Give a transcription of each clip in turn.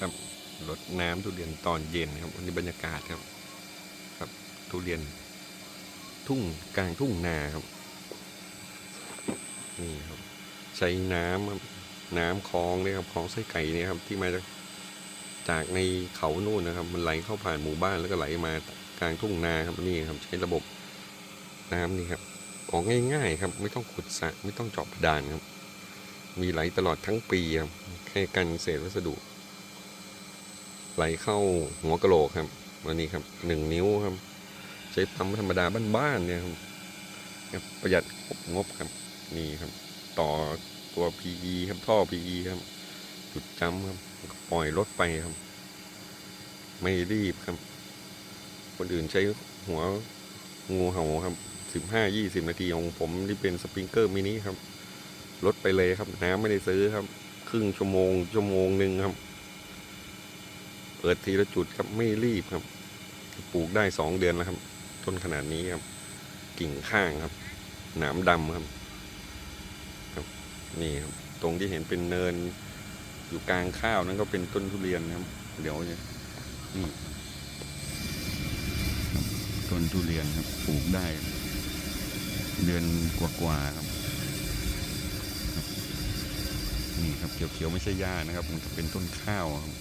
ครับรดน้ำทุเรียนตอนเย็นครับวันนี้บรรยากาศครับ ครับ ทุเรียน ทุ่งกลางทุ่งนาครับ นี่ครับ ใช้น้ำครับน้ำคลองเนี่ยครับคลองไส้ไก่เนี่ยครับ ที่มาจากจากในเขาโน่นนะครับ มันไหลเข้าผ่านหมู่บ้านแล้วก็ไหลมากลางทุ่งนาครับนี่ครับ ใช้ระบบน้ำนี่ครับของง่าย ๆ ครับ ไม่ต้องขุดสระไม่ต้องเจาะบดาลครับ มีไหลตลอดทั้งปีครับแค่กันเศษวัสดุ ไหลเข้าหัวกะโหลกครับวันนี้ครับหนึ่งนิ้วครับ ใช้ปั๊มธรรมดาบ้านๆเนี่ยครับประหยัดงบครับนี่ครับ ต่อตัว PE ครับท่อ PE ครับ จุดจ้ำครับปล่อยรถไปครับ ไม่รีบครับ คนอื่นใช้หัวงูเห่าครับสิบห้ายี่สิบนาทีของผมที่เป็นสปริงเกอร์มินิครับลดไปเลยครับน้ำไม่ได้ซื้อครับ ครึ่งชั่วโมงชั่วโมงหนึ่งครับ ปิดทีละจุดครับไม่รีบครับ ปลูกได้สองเดือนแล้วครับ ต้นขนาดนี้ครับ กิ่งข้างครับ หนามดำครับครับนี่ครับ ตรงที่เห็นเป็นเนิน อยู่กลางข้าวนั่นก็เป็นต้นทุเรียนครับ เดี๋ยวเนี่ยนี่ต้นทุเรียนครับปลูกได้ เดือนกว่าๆครับนี่ครับเขียวๆไม่ใช่หญ้านะครับ มันจะเป็นต้นข้าวครับ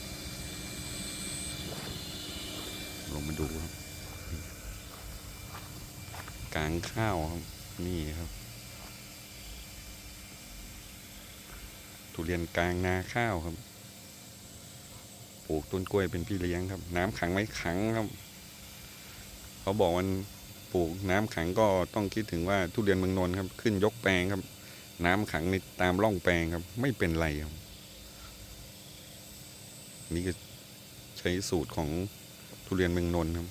ลง มาดูครับกลางข้าวครับ นี่ครับ ทุเรียนกลางนาข้าวครับ ปลูกต้นกล้วยเป็นพี่เลี้ยงครับ น้ำขังไว้ขังครับ เขาบอกวันปลูกน้ำขังก็ต้องคิดถึงว่าทุเรียนเมืองนนท์ครับ ขึ้นยกแปลงครับ น้ำขังในตามร่องแปลงครับ ไม่เป็นไรครับ นี่ก็ใช้สูตรของ ทุเรียนเมืองนนท์ครับ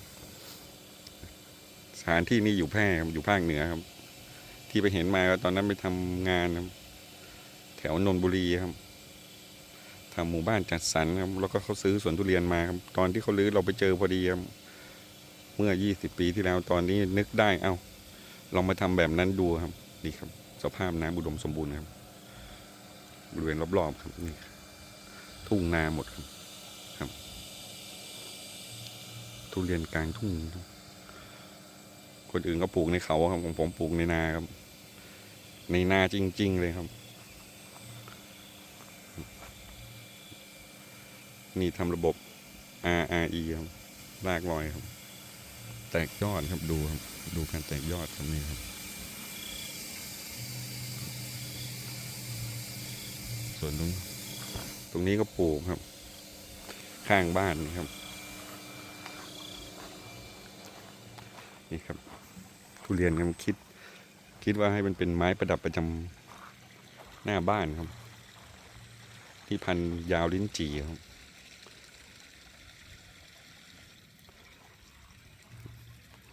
สถานที่นี้อยู่แพร่ครับอยู่ภาคเหนือครับ ที่ไปเห็นมาก็ตอนนั้นไปทำงานครับ แถวนนทบุรีครับทำหมู่บ้านจัดสรรครับ แล้วก็เขาซื้อสวนทุเรียนมาครับ ตอนที่เขาลื้อเราไปเจอพอดีครับ เมื่อ20ปีที่แล้วตอนนี้นึกได้ เอ้าลองมาทำแบบนั้นดูครับดีครับ สภาพน้ำอุดมสมบูรณ์ครับบริเวณรอบๆครับนี่ทุ่งนาหมดครับ ทุเรียนกลางทุ่ง คนอื่นก็ปลูกในเขาครับของผมปลูกในนาครับ ในนาจริง ๆ เลยครับ นี่ทำระบบ RRE ครับรากลอยครับ แตกยอดครับดูครับ ดูการแตกยอดครับนี่ครับส่วนตรงตรงนี้ก็ปลูกครับ ข้างบ้านครับ นี่ครับ ทุเรียนครับคิด คิดว่าให้มันเป็นไม้ประดับประจำหน้าบ้านครับ ที่พันยาวลิ้นจี่ครับ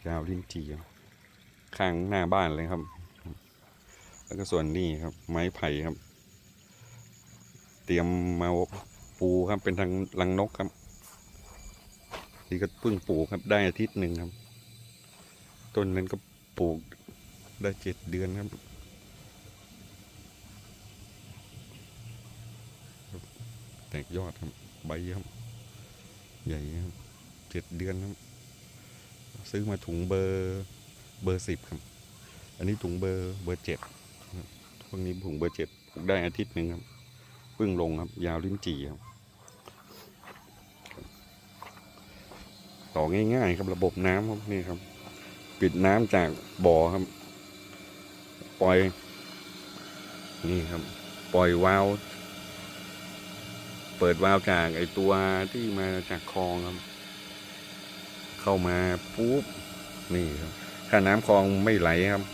ยาวลิ้นจี่ครับข้างหน้าบ้านเลยครับ แล้วก็ส่วนนี้ครับ ไม้ไผ่ครับ เตรียมมาปูครับเป็นทางลังนกครับนี่ก็เพิ่งปลูกครับได้อาทิตย์หนึ่งครับ ต้นนั้นก็ปลูกได้เจ็ดเดือนครับ แตกยอดครับ ใบครับ ใหญ่ครับเจ็ดเดือนครับ ซื้อมาถุงเบอร์เบอร์สิบครับ อันนี้ถุงเบอร์เบอร์เจ็ดพวกนี้ถุงเบอร์เจ็ดปลูกได้อาทิตย์หนึ่งครับเพิ่งลงครับ ยาวลิ้นจี่ครับต่อง่ายๆครับระบบน้ำครับนี่ครับ ปิดน้ำจากบ่อครับ ปล่อย นี่ครับ ปล่อยวาล์วเปิดวาล์วจากไอตัวที่มาจากคลองครับ เข้ามาปุ๊บนี่ครับ ถ้าน้ำคลองไม่ไหลครับ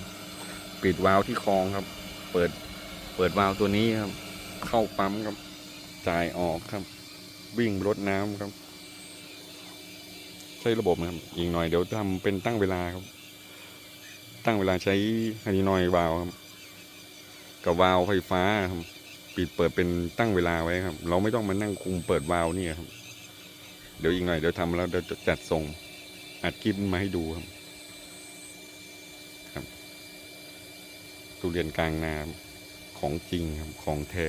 ปิดวาล์วที่คลองครับ เปิดเปิดวาล์วตัวนี้ครับ เข้าปั๊มครับจ่ายออกครับ วิ่งรดน้ำครับใช้ระบบนะครับ อีกหน่อยเดี๋ยวทำเป็นตั้งเวลาครับ ตั้งเวลาใช้ฮันนีนอยวาล์วครับกับวาล์วไฟฟ้าครับปิดเปิดเป็นตั้งเวลาไว้ครับ เราไม่ต้องมานั่งคุมเปิดวาล์วนี่ครับ เดี๋ยวอีกหน่อยเดี๋ยวทำแล้วเดี๋ยวจะจัดส่งอัดคลิปมาให้ดูครับครับทุเรียนกลางนาของจริงครับของแท้